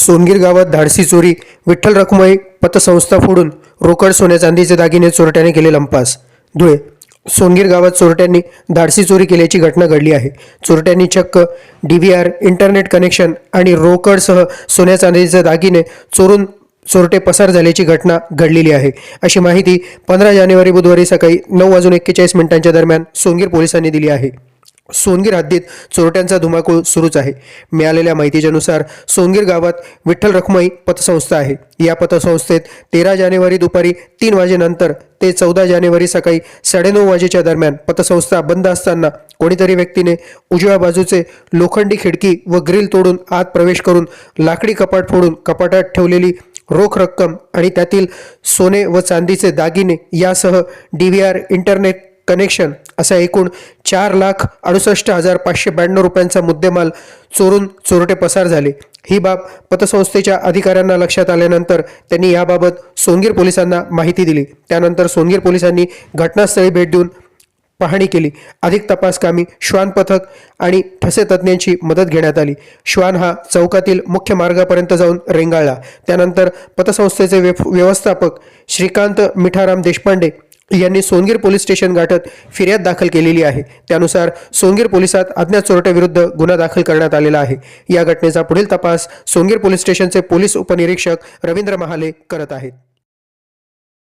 सोनगीर गावात धाडसी चोरी विठ्ठल रखुमाई पतसंस्था फोडून रोकड सोन्या चांदीचे दागिने चोरट्याने केले लंपास. धुळे सोनगीर गावात चोरट्यांनी धाडसी चोरी केल्याची घटना घडली आहे. चोरट्यांनी चक्क D V R internet connection आणि रोकडसह सोन्या चांदीचे दागिने चोरून चोरटे पसार झाल्याची घटना घडलेली आहे. अशी माहिती पंधरा जानेवारी बुधवारी सकाळी नऊ वाजून एक्केचाळीस मिनिटांच्या दरम्यान सोनगीर पोलिसांनी दिली आहे. सोनगीर हद्दीत चोरट्यांचा धुमाकूळ सुरूच आहे. मिळालेल्या माहितीच्यानुसार सोनगीर गावात विठ्ठल रखमाई पतसंस्था आहे. या पतसंस्थेत तेरा जानेवारी दुपारी तीन वाजेनंतर ते चौदा जानेवारी सकाळी साडेनऊ वाजेच्या दरम्यान पतसंस्था बंद असताना कोणीतरी व्यक्तीने उजव्या बाजूचे लोखंडी खिडकी व ग्रिल तोडून आत प्रवेश करून लाकडी कपाट फोडून कपाटात ठेवलेली रोख रक्कम आणि त्यातील सोने व चांदीचे दागिने यासह D V R internet connection असा एकूण चार लाख अडुसष्ट हजार पाचशे ब्याण्णव रुपयांचा मुद्देमाल चोरून चोरटे पसार झाले. ही बाब पतसंस्थेच्या अधिकाऱ्यांना लक्षात आल्यानंतर त्यांनी याबाबत सोनगीर पोलिसांना माहिती दिली. त्यानंतर सोनगीर पोलिसांनी घटनास्थळी भेट देऊन पाहणी केली. अधिक तपासकामी श्वान पथक आणि ठसे तज्ज्ञांची मदत घेण्यात आली. श्वान हा चौकातील मुख्य मार्गापर्यंत जाऊन रेंगाळला. त्यानंतर पतसंस्थेचे व्यवस्थापक श्रीकांत मिठाराम देशपांडे यांनी सोनगीर पोलीस स्टेशन गाठत फिर्याद दाखल केलेली आहे. त्यानुसार सोनगीर पोलिसात अज्ञात चोरट्याविरुद्ध गुन्हा दाखल करण्यात आलेला आहे. या घटनेचा पुढील तपास सोनगीर पोलीस स्टेशनचे पोलीस उपनिरीक्षक रवींद्र महाले करत आहेत.